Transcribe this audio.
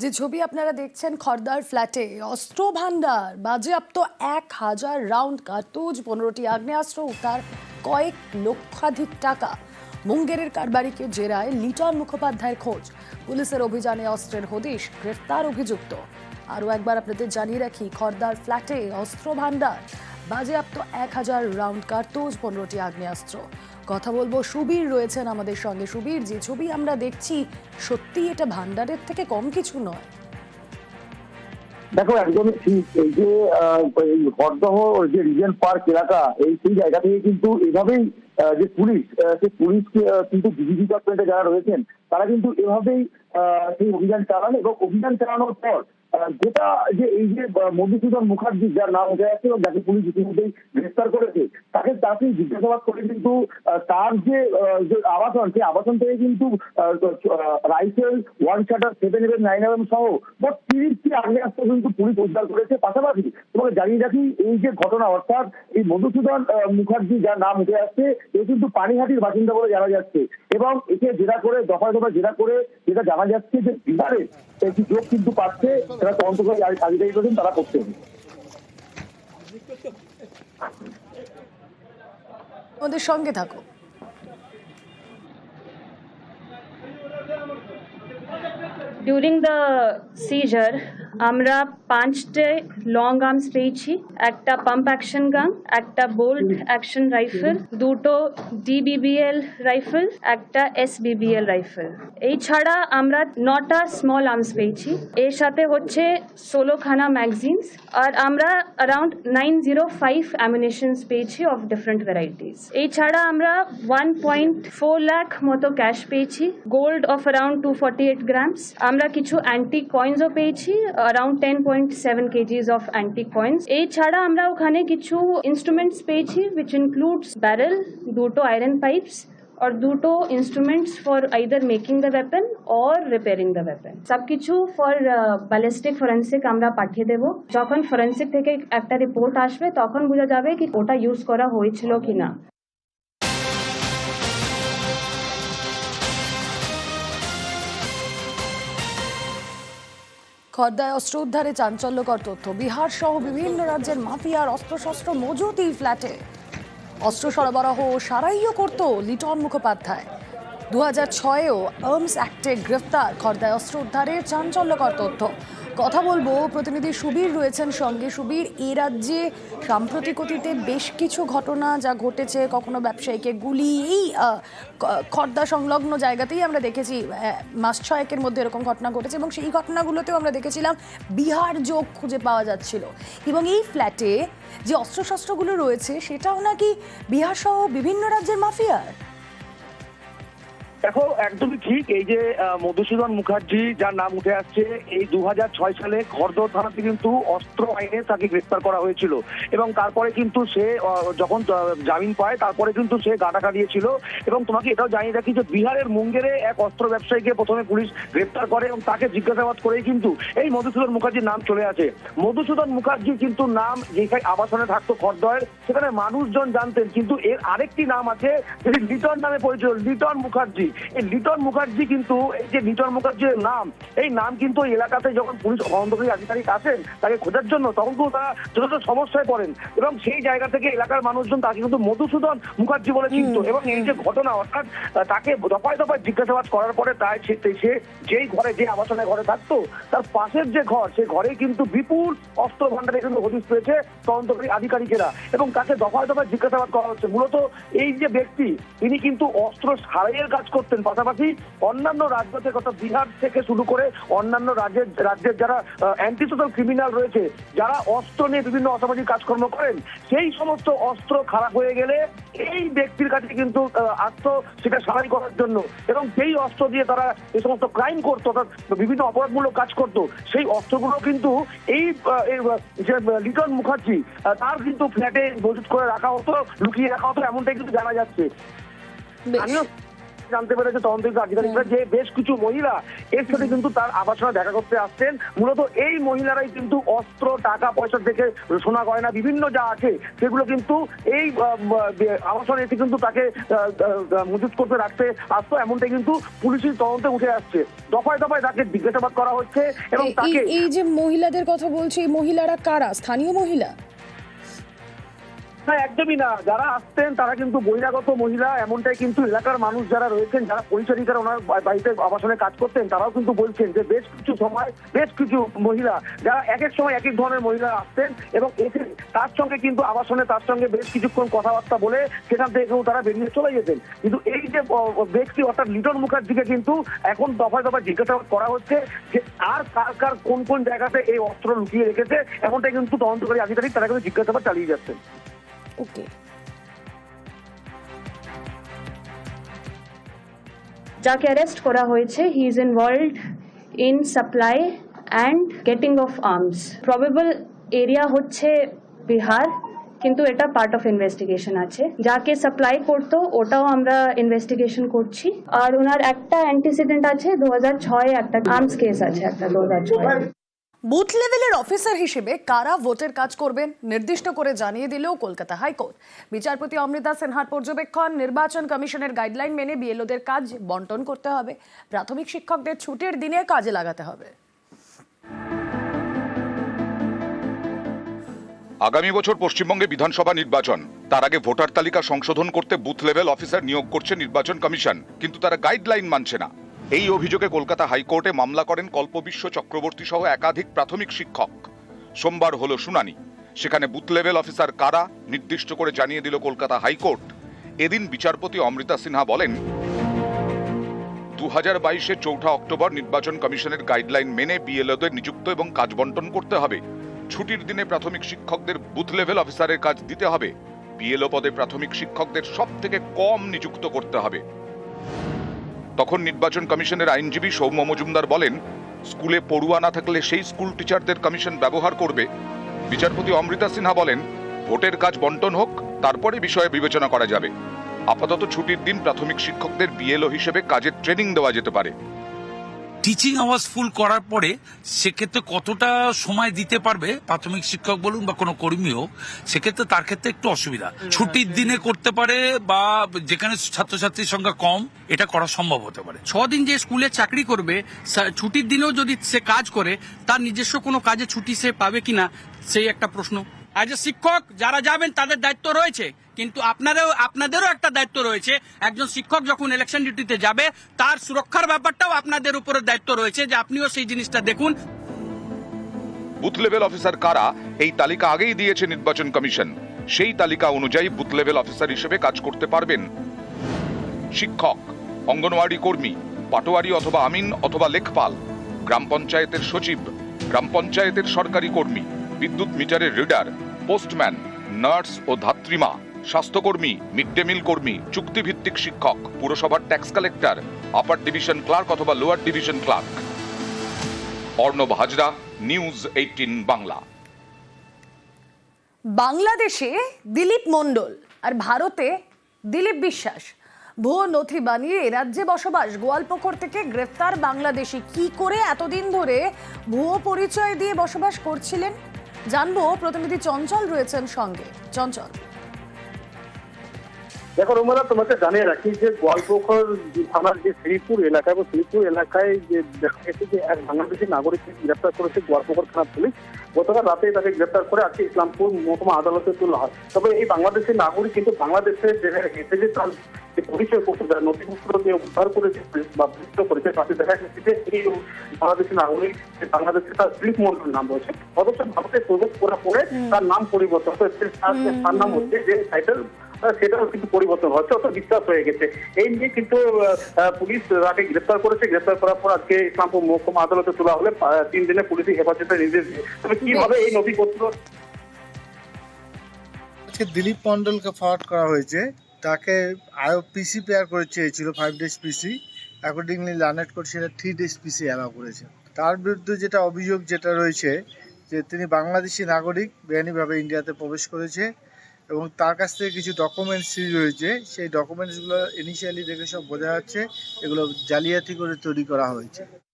যে ছবি আপনারা দেখছেন খর্দার ফ্ল্যাটে অস্ত্র ভান্ডার বাজেয়াপ্ত এক হাজার রাউন্ড কার্তুজ, পনেরোটি আগ্নেয়াস্ত্র উদ্ধার কয়েক লক্ষাধিক টাকা। মুঙ্গেরের কারবারিকে জেরায় লিটন মুখোপাধ্যায়ের খোঁজ। পুলিশের অভিযানে অস্ত্রের হদিশ, গ্রেফতার অভিযুক্ত। আরও একবার আপনাদের জানিয়ে রাখি, খর্দার ফ্ল্যাটে অস্ত্র ভান্ডার বাজেয়াপ্ত এক হাজার রাউন্ড কার্তুজ, পনেরোটি আগ্নেয়াস্ত্র। কথা বলব। সুবীর রয়েছেন আমাদের সঙ্গে। সুবীর যে ছবি আমরা দেখছি সত্যি এটা ভান্ডারের থেকে কম কিছু নয়। দেখো একদমই ঠিক। এই যে এই হরদহ যে রিজেন্ট পার্ক এলাকা, এই সেই জায়গা থেকে কিন্তু এভাবেই যে পুলিশ সেই পুলিশ কিন্তু ডিজি ডিপার্টমেন্টে যারা রয়েছেন, তারা কিন্তু এভাবেই সেই অভিযান চালান এবং অভিযান চালানোর পর যেটা যে এই যে মধুসূদন মুখার্জি যার নাম উঠে এবং যাকে পুলিশ ইতিমধ্যেই গ্রেফতার করেছে, তাকে তাকে জিজ্ঞাসাবাদ করে কিন্তু তার যে আবাসন, সেই আবাসন থেকে কিন্তু রাইফেল, ওয়ান শাটার, সেভেন এভেন নাইন এভেন সহ মোট তিরিশটি আগ্নেয়াস্ত্র কিন্তু পুলিশ উদ্ধার করেছে। পাশাপাশি তোমাকে জানিয়ে রাখি, এই যে ঘটনা, অর্থাৎ এই মধুসূদন মুখার্জি যার নাম উঠে আসছে, এ কিন্তু পানিহাটির বাসিন্দা বলে জানা যাচ্ছে এবং একে জেরা করে, দফায় দফায় জেরা করে, যেটা জানা যাচ্ছে যে বিহারে একটি লোক কিন্তু পাচ্ছে। যারা তদন্ত করে আধিকারিক রয়েছেন তারা করতে হবে। আমাদের সঙ্গে থাকো। ডিউরিং দ্য সিজার আমরা পাঁচটে লং আর্মস পেয়েছি, একটা পাম্প অ্যাকশন গান একটা বোল্ট অ্যাকশন রাইফেল দুটো ডিবিবিএল রাইফেল একটা এসবিবিএল রাইফেল এই ছাড়া আমরা নটা স্মল আর্মস পেয়েছি। এর সাথে হচ্ছে ষোলোখানা ম্যাগজিনস আর আমরা around nine zero five ammunitions পেয়েছি অফ ডিফারেন্ট ভ্যারাইটিস এই ছাড়া আমরা ওয়ান পয়েন্ট ফোর লাখ মতো ক্যাশ পেয়েছি gold of around two forty eight grams আমরা কিছু অ্যান্টিক কয়েন্সও পেয়েছি around ten point seven kgs of antique coins এই ছাড়া আমরা ওখানে কিছু ইনস্ট্রুমেন্টস পেয়েছি উইচ ইনক্লুডস ব্যারেল দুটো আয়রন পাইপস और দুটো instruments for either making the weapon or repairing the weapon সব কিছু ফর ব্যালিস্টিক ফরেন্সিক আমরা পাঠিয়ে দেব যখন ফরেন্সিক থেকে একটা রিপোর্ট আসবে তখন বোঝা যাবে কি ওটা ইউজ করা হয়েছিল কি খর্দায় অস্ত্র উদ্ধারে চাঞ্চল্যকর তথ্য। বিহার সহ বিভিন্ন রাজ্যের মাফিয়ার অস্ত্রশস্ত্র মজুত ফ্ল্যাটে। অস্ত্র সরবরাহ সারাইও করত লিটন মুখোপাধ্যায়। দু হাজার ছয়েও আর্মস অ্যাক্টে গ্রেফতার খর্দায় অস্ত্র উদ্ধারের চাঞ্চল্যকর তথ্য। কথা বলব, প্রতিনিধি সুবীর রয়েছেন সঙ্গে। সুবীর, এ রাজ্যে সাম্প্রতিক অতীতে বেশ কিছু ঘটনা যা ঘটেছে, কখনো ব্যবসায়ীকে গুলি, এই খর্দা সংলগ্ন জায়গাতেই আমরা দেখেছি মাস ছয়েকের মধ্যে এরকম ঘটনা ঘটেছে এবং সেই ঘটনাগুলোতেও আমরা দেখেছিলাম বিহার যোগ খুঁজে পাওয়া যাচ্ছিল। এবং এই ফ্ল্যাটে যে অস্ত্রশস্ত্রগুলো রয়েছে, সেটাও নাকি বিহার সহ বিভিন্ন রাজ্যের মাফিয়ার? দেখো, একদমই ঠিক এই যে মধুসূদন মুখার্জি, যার নাম উঠে আসছে, এই দু হাজার ছয় সালে খড়দহ থানাতে কিন্তু অস্ত্র আইনে তাকে গ্রেফতার করা হয়েছিল। এবং তারপরে কিন্তু সে যখন জামিন পায়, তারপরে কিন্তু সে গাটা কাটিয়েছিল এবং তোমাকে এটাও জানিয়ে রাখি যে, বিহারের মুঙ্গেরে এক অস্ত্র ব্যবসায়ীকে প্রথমে পুলিশ গ্রেফতার করে এবং তাকে জিজ্ঞাসাবাদ করেই কিন্তু এই মধুসূদন মুখার্জির নাম চলে আসে। মধুসূদন মুখার্জি কিন্তু নাম যেখানে আবাসনে থাকতো খড়দহের সেখানে মানুষজন জানতেন, কিন্তু এর আরেকটি নাম আছে যেটি লিটন নামে পরিচিত, লিটন মুখার্জি। এই লিটন মুখার্জি কিন্তু এই যে লিটন মুখার্জির নাম এই নাম কিন্তু ওই এলাকাতে যখন পুলিশ তদন্তকারী আধিকারিক আসেন তাকে খোঁজার জন্য তখন কিন্তু তারা যথেষ্ট সমস্যায় পড়েন। এবং সেই জায়গা থেকে এলাকার মানুষজন তাকে কিন্তু মধুসূদন মুখার্জি বলে চিনত। এবং এই যে ঘটনা অর্থাৎ তাকে দফায় দফায় জিজ্ঞাসাবাদ করার পরে তাই সে সে যেই ঘরে যে আবাসনে ঘরে থাকতো তার পাশের যে ঘর সেই ঘরে কিন্তু বিপুল অস্ত্র ভান্ডারে কিন্তু হদিশ পেয়েছে তদন্তকারী আধিকারিকেরা। এবং তাকে দফায় দফায় জিজ্ঞাসাবাদ করা হচ্ছে। মূলত এই যে ব্যক্তি তিনি কিন্তু অস্ত্র সারাইয়ের কাজ করতেন পাশাপাশি অন্যান্য রাজ্য থেকে অর্থাৎ বিহার থেকে শুরু করে অন্যান্য রাজ্যের রাজ্যের যারা অ্যান্টি সোশ্যাল ক্রিমিনাল রয়েছে যারা অস্ত্র নিয়ে বিভিন্ন অসামাজিক কাজকর্ম করেন সেই সমস্ত অস্ত্র খারাপ হয়ে গেলে এই ব্যক্তির কাছে কিন্তু আত্ম সেটা সারাই করার জন্য এবং সেই অস্ত্র দিয়ে তারা এই সমস্ত ক্রাইম করতো অর্থাৎ বিভিন্ন অপরাধমূলক কাজ করতো সেই অস্ত্রগুলো কিন্তু এই যে লিটন মুখার্জি তার কিন্তু ফ্ল্যাটে মজুত করে রাখা হতো লুকিয়ে রাখা হতো এমনটাই কিন্তু জানা যাচ্ছে। আমিও জানতে পেরেছে তদন্তিক আধিকারিকরা যে বেশ কিছু মহিলা এর সাথে কিন্তু তার আবাসনে দেখা করতে আসছেন। মূলত এই মহিলারাই কিন্তু অস্ত্র টাকা পয়সা থেকে সোনা গয়না বিভিন্ন যা আছে সেগুলো কিন্তু এই আবাসনে এসে কিন্তু তাকে মজুত করতে রাখতে আসতো। এমনটাই কিন্তু পুলিশের তদন্তে উঠে আসছে। দফায় দফায় তাকে জিজ্ঞাসাবাদ করা হচ্ছে এবং তাকে এই যে মহিলাদের কথা বলছি এই মহিলারা কারা? স্থানীয় মহিলা? না একদমই না। যারা আসতেন, তারা কিন্তু বহিরাগত মহিলা, এমনটাই কিন্তু এলাকার মানুষ যারা রয়েছেন, যারা পরিচারিকার ওনার বাড়িতে আবাসনে কাজ করতেন, তারাও কিন্তু বলছেন যে বেশ কিছু সময়, বেশ কিছু মহিলা, যারা এক এক সময় এক এক ধরনের মহিলা আসতেন এবং এসে তার সঙ্গে কিন্তু আবাসনে তার সঙ্গে বেশ কিছুক্ষণ কথাবার্তা বলে সেখান থেকে তারা বেরিয়ে চলে যেতেন। কিন্তু এই যে ব্যক্তি অর্থাৎ লিটন মুখার্জিকে কিন্তু এখন দফায় দফায় জিজ্ঞাসাবাদ করা হচ্ছে যে আর কার কার কোন কোন জায়গাতে এই অস্ত্র লুকিয়ে রেখেছে, এমনটাই কিন্তু তদন্তকারী আধিকারিক তারা কিন্তু জিজ্ঞাসাবাদ চালিয়ে যাচ্ছেন। ওকে। যাকে অ্যারেস্ট করা হয়েছে he is involved in supply and getting of arms probable area হচ্ছে বিহার, কিন্তু এটা পার্ট অফ ইনভেস্টিগেশন আছে। যাকে সাপ্লাই করতো, ওটাও আমরা ইনভেস্টিগেশন করছি। আর ওনার একটা অ্যান্টিসিডেন্ট আছে, দু হাজার ছয় একটা আর্মস কেস আছে একটা, দু হাজার ছয়। বুথ লেভেলের অফিসার হিসেবে কারা ভোটের কাজ করবেন নির্দিষ্ট করে জানিয়ে দিলেও কলকাতা হাইকোর্ট। বিচারপতি অমৃতা সিনহার পর্যবেক্ষণ, নির্বাচন কমিশনের গাইডলাইন মেনে বিএলওদের কাজ বন্টন করতে হবে। প্রাথমিক শিক্ষকদের ছুটির দিনে কাজে লাগাতে হবে। আগামী বছর পশ্চিমবঙ্গে বিধানসভা নির্বাচন। তার আগে ভোটার তালিকা সংশোধন করতে বুথ লেভেল অফিসার নিয়োগ করছে নির্বাচন কমিশন, কিন্তু তারা গাইডলাইন মানছে না। এই অভিযোগে কলকাতা হাইকোর্টে মামলা করেন কল্পবিশ্ব চক্রবর্তী সহ একাধিক প্রাথমিক শিক্ষক। সোমবার হলো শুনানি। সেখানে বুথ লেভেল অফিসার কারা নির্দিষ্ট করে জানিয়ে দিল কলকাতা হাইকোর্ট। এদিন বিচারপতি অমৃতা সিনহা বলেন দু হাজার বাইশের চৌঠা অক্টোবর নির্বাচন কমিশনের গাইডলাইন মেনে বিএলওদের নিযুক্ত এবং কাজ বন্টন করতে হবে। ছুটির দিনে প্রাথমিক শিক্ষকদের বুথ লেভেল অফিসারের কাজ দিতে হবে। বিএলও পদে প্রাথমিক শিক্ষকদের সব থেকে কম নিযুক্ত করতে হবে। তখন নির্বাচন কমিশনের আইনজীবী সৌম্য মজুমদার বলেন, স্কুলে পড়ুয়া না থাকলে সেই স্কুল টিচারদের কমিশন ব্যবহার করবে। বিচারপতি অমৃতা সিনহা বলেন, ভোটের কাজ বন্টন হোক, তারপরে বিষয়ে বিবেচনা করা যাবে। আপাতত ছুটির দিন প্রাথমিক শিক্ষকদের বিএলও হিসেবে কাজের ট্রেনিং দেওয়া যেতে পারে। টিচিং আওয়ার্স ফুল করার পরে সেক্ষেত্রে কতটা সময় দিতে পারবে? প্রাথমিক শিক্ষক বলুন বা কোনো কর্মী হোক সেক্ষেত্রে তার ক্ষেত্রে একটু অসুবিধা। ছুটির দিনে করতে পারে বা যেখানে ছাত্রছাত্রীর সংখ্যা কম এটা করা সম্ভব হতে পারে। ছদিন যে স্কুলে চাকরি করবে ছুটির দিনেও যদি সে কাজ করে তার নিজস্ব কোনো কাজে ছুটি সে পাবে কিনা সেই একটা প্রশ্ন। অ্যাজ এ শিক্ষক, যারা যাবেন, তাদের দায়িত্ব রয়েছে। কিন্তু আপনারও আপনাদেরও একটা দায়িত্ব রয়েছে। একজন শিক্ষক যখন ইলেকশন ডিউটিতে যাবে, তার সুরক্ষার ব্যাপারটাও আপনাদের উপরে দায়িত্ব রয়েছে যে আপনিও সেই জিনিসটা দেখুন। বুথ লেভেল অফিসার কারা, এই তালিকা আগেই দিয়েছে নির্বাচন কমিশন। সেই তালিকা অনুযায়ী বুথ লেভেল অফিসার হিসেবে কাজ করতে পারবেন। শিক্ষক, অঙ্গনওয়াড়ি কর্মী, পাটোয়ারি অথবা আমিন অথবা লেখপাল, গ্রাম পঞ্চায়েতের সচিব, গ্রাম পঞ্চায়েতের সরকারি কর্মী, বিদ্যুৎ মিটারের রিডার পোস্টম্যান, নার্স ও ধাত্রীমা, স্বাস্থ্যকর্মী মিড ডে মিল কর্মী, চুক্তিভিত্তিক শিক্ষক, পুরসভার tax collector, upper division clerk অথবা lower division clerk. Arnab Hazra, news eighteen Bangla. বাংলাদেশে দিলীপ মণ্ডল আর ভারতে দিলীপ বিশ্বাস। ভুয়ো নথি বানিয়ে রাজ্যে বসবাস গোয়ালপুকুর থেকে গ্রেফতার বাংলাদেশি। কি করে এতদিন ধরে ভুয়ো পরিচয় দিয়ে বসবাস করছিলেন? জানব প্রতিনিধি চঞ্চল রয়েছেন সঙ্গে। চঞ্চল। দেখো রোমালা তোমাকে জানিয়ে রাখি যে গোয়ালপোখর থানার যে শ্রীপুর এলাকা এবং শ্রীপুর এলাকায় যে দেখা গেছে যে এক বাংলাদেশি নাগরিককে গ্রেপ্তার করেছে গোয়ালপোখর থানার পুলিশ। গতকাল রাতে তাকে গ্রেপ্তার করে আজকে ইসলামপুর মহকুমা আদালতে তোলা হয়। তবে এই বাংলাদেশি নাগরিক কিন্তু বাংলাদেশে যে এসে যে তার যে পরিচয় করতে দেয় নথিপত্র দিয়ে উদ্ধার করেছে বা বিষ্ট করেছে তাতে দেখা গেছে যে এই বাংলাদেশি নাগরিক যে বাংলাদেশে তার দিলীপ মন্ডল নাম রয়েছে। অথচ ভারতে প্রবেশ করার পরে তার নাম পরিবর্তন হয়েছে। তার নাম হচ্ছে যে টাইটেল সেটাও কিন্তু পরিবর্তন হচ্ছে, অত বিশ্বাস হয়ে গেছে। এই নিয়ে কিন্তু পুলিশ তাকে গ্রেপ্তার করেছে। গ্রেপ্তার করার পর আজকে ইসলামপুর মহকুমা আদালতে তোলা হলে তিন দিনে পুলিশি হেফাজতে নির্দেশ তবে কীভাবে এই নথিপত্র দিলীপ মন্ডলকে ফরওয়ার্ড করা হয়েছে। তাকে আরও পিসি পেয়ার করে চেয়েছিল five days PC. Accordingly learned court সেটা থ্রি ডেজ পিসি অ্যালাউ করেছে। তার বিরুদ্ধে যেটা অভিযোগ যেটা রয়েছে, যে তিনি বাংলাদেশি নাগরিক, বেআইনিভাবে ইন্ডিয়াতে প্রবেশ করেছে। এবং তার কাছ থেকে কিছু ডকুমেন্টস রয়েছে সেই ডকুমেন্টসগুলো ইনিশিয়ালি দেখে সব বোঝা যাচ্ছে, এগুলো জালিয়াতি করে তৈরি করা হয়েছে।